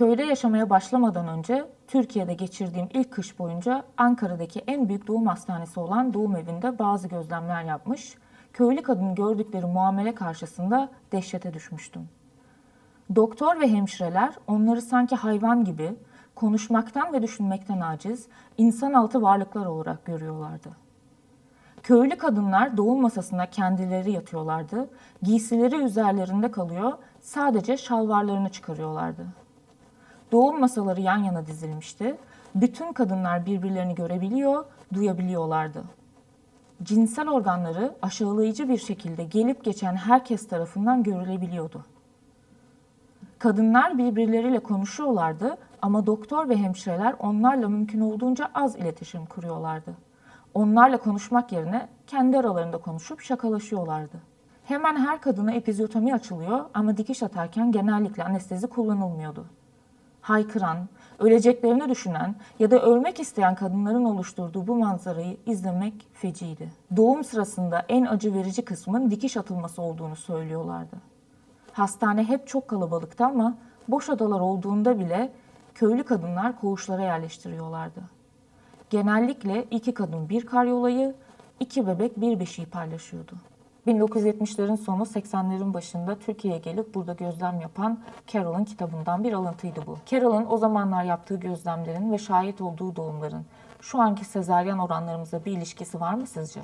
Köyde yaşamaya başlamadan önce Türkiye'de geçirdiğim ilk kış boyunca Ankara'daki en büyük doğum hastanesi olan doğum evinde bazı gözlemler yapmış, köylü kadın gördükleri muamele karşısında dehşete düşmüştüm. Doktor ve hemşireler onları sanki hayvan gibi konuşmaktan ve düşünmekten aciz, insan altı varlıklar olarak görüyorlardı. Köylü kadınlar doğum masasında kendileri yatıyorlardı, giysileri üzerlerinde kalıyor, sadece şalvarlarını çıkarıyorlardı. Doğum masaları yan yana dizilmişti. Bütün kadınlar birbirlerini görebiliyor, duyabiliyorlardı. Cinsel organları aşağılayıcı bir şekilde gelip geçen herkes tarafından görülebiliyordu. Kadınlar birbirleriyle konuşuyorlardı ama doktor ve hemşireler onlarla mümkün olduğunca az iletişim kuruyorlardı. Onlarla konuşmak yerine kendi aralarında konuşup şakalaşıyorlardı. Hemen her kadına epizyotomi açılıyor ama dikiş atarken genellikle anestezi kullanılmıyordu haykıran, öleceklerini düşünen ya da ölmek isteyen kadınların oluşturduğu bu manzarayı izlemek feciydi. Doğum sırasında en acı verici kısmın dikiş atılması olduğunu söylüyorlardı. Hastane hep çok kalabalıktı ama boş odalar olduğunda bile köylü kadınlar koğuşlara yerleştiriyorlardı. Genellikle iki kadın bir karyolayı, iki bebek bir beşiği paylaşıyordu. 1970'lerin sonu 80'lerin başında Türkiye'ye gelip burada gözlem yapan Carol'ın kitabından bir alıntıydı bu. Carol'ın o zamanlar yaptığı gözlemlerin ve şahit olduğu doğumların şu anki sezaryen oranlarımıza bir ilişkisi var mı sizce?